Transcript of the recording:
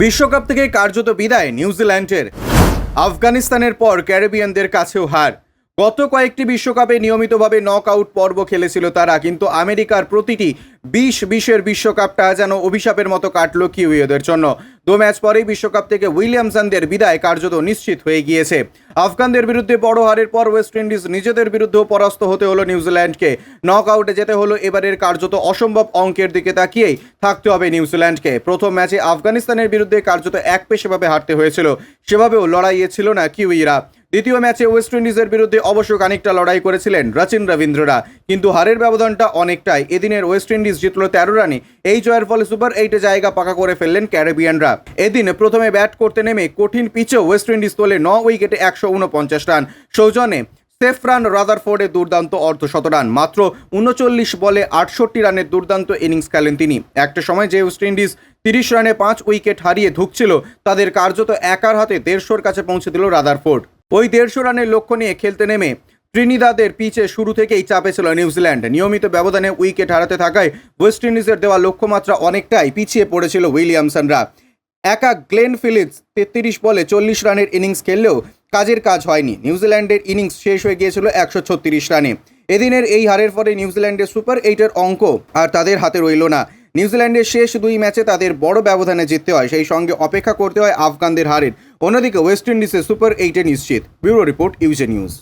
বিশ্বকাপ থেকে কার্যত বিদায় নিউজিল্যান্ডের। আফগানিস্তানের পর ক্যারিবিয়ানদের কাছেও হার। গত কয়েকটি বিশ্বকাপে নিয়মিতভাবে নক আউট পর্ব খেলেছিল তারা, কিন্তু আমেরিকার প্রতিটি বিশ বিশের বিশ্বকাপটা যেন অভিশাপের মতো কাটল কিউইদের জন্য। দু ম্যাচ পরেই বিশ্বকাপ থেকে উইলিয়ামসনদের বিদায় কার্যত নিশ্চিত হয়ে গিয়েছে। আফগানদের বিরুদ্ধে বড় হারের পর ওয়েস্ট ইন্ডিজ নিজেদের বিরুদ্ধেও পরাস্ত হতে হলো নিউজিল্যান্ডকে। নক আউটে যেতে হলো এবারের কার্যত অসম্ভব অঙ্কের দিকে তাকিয়েই থাকতে হবে নিউজিল্যান্ডকে। প্রথম ম্যাচে আফগানিস্তানের বিরুদ্ধে কার্যত এক পেশেভাবে হারতে হয়েছিল। সেভাবেও লড়াইয়ে ছিল না কিউইরা। দ্বিতীয় ম্যাচে ওয়েস্ট ইন্ডিজের বিরুদ্ধে অবশ্য খানিকটা লড়াই করেছিলেন রচিন রবীন্দ্ররা। কিন্তু হারের ব্যবধানটা অনেকটাই। এদিনের ওয়েস্ট ইন্ডিজ জিতল তেরো রানে। এই জয়ের ফলে সুপার এইটে জায়গা পাকা করে ফেললেন ক্যারিবিয়ানরা। এদিন প্রথমে ব্যাট করতে নেমে কঠিন পিচেও ওয়েস্ট ইন্ডিজ তোলে ন উইকেটে একশো উনপঞ্চাশ রান। সৌজন্যে সেফরান রাদারফোর্ডের দুর্দান্ত অর্ধশত রান। মাত্র উনচল্লিশ বলে আটষট্টি রানের দুর্দান্ত ইনিংস খেলেন তিনি। একটা সময় যে ওয়েস্ট ইন্ডিজ তিরিশ রানে পাঁচ উইকেট হারিয়ে ধুকছিল, তাদের কার্যত একার হাতে দেড়শোর কাছে পৌঁছে দিল রাদারফোর্ড। ওই দেড়শো রানের লক্ষ্য নিয়ে খেলতে নেমে ত্রিনিদাদের পিচে শুরু থেকেই চাপে ছিল নিউজিল্যান্ড। নিয়মিত ব্যবধানে উইকেট হারাতে থাকায় ওয়েস্ট ইন্ডিজের দেওয়া লক্ষ্যমাত্রা অনেকটাই পিছিয়ে পড়েছিল উইলিয়ামসনরা। একা গ্লেন ফিলিপস তেত্রিশ বলে চল্লিশ রানের ইনিংস খেললেও কাজের কাজ হয়নি। নিউজিল্যান্ডের ইনিংস শেষ হয়ে গিয়েছিল একশো ছত্রিশ রানে। এদিনের এই হারের ফলে নিউজিল্যান্ডের সুপার এইটের অঙ্ক আর তাদের হাতে রইল না। নিউজিল্যান্ডের শেষ দুই ম্যাচে তাদের বড় ব্যবধানে জিততে হয়, সেই সঙ্গে অপেক্ষা করতে হয় আফগানদের হারের। অন্যদিকে ওয়েস্ট ইন্ডিজের সুপার এইটে নিশ্চিত। ব্যুরো রিপোর্ট ইউজে নিউজ।